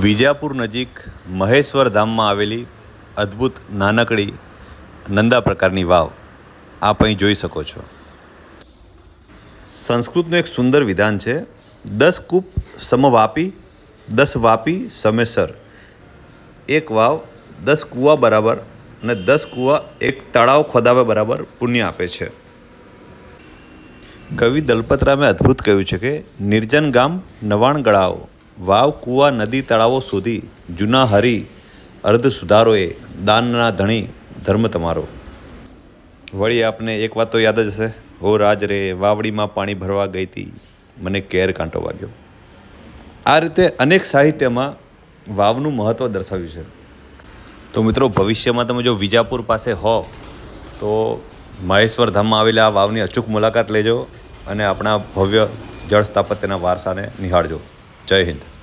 વિજાપુર નજીક મહેશ્વર ધામમાં આવેલી અદ્ભુત નાનકડી નંદા પ્રકારની વાવ આપ અહીં જોઈ શકો છો. સંસ્કૃતનું એક સુંદર વિધાન છે, દસ કૂપ સમવાપી, દસ વાપી સમયસર. એક વાવ દસ કૂવા બરાબર અને દસ કૂવા એક તળાવ ખોદાવે બરાબર પુણ્ય આપે છે. કવિ દલપતરામે અદ્ભુત કહ્યું છે કે, નિર્જન ગામ નવાણ ગળાઓ. વાવ, કૂવા, નદી, તળાવો સુધી જૂના હરી, અર્ધ સુધારોએ દાનના ધણી, ધર્મ તમારો. વળી આપને એક વાત તો યાદ જ હશે. હો રાજ રે, વાવડીમાં પાણી ભરવા ગઈ હતી મને કેર કાંટો વાગ્યો. આ રીતે અનેક સાહિત્યમાં વાવનું મહત્ત્વ દર્શાવ્યું છે. તો મિત્રો, ભવિષ્યમાં તમે જો વિજાપુર પાસે હો, તો મહેશ્વર ધામમાં આવેલા આ વાવની અચૂક મુલાકાત લેજો અને આપણા ભવ્ય જળ સ્થાપત્યના વારસાને નિહાળજો. જય હિન્દ.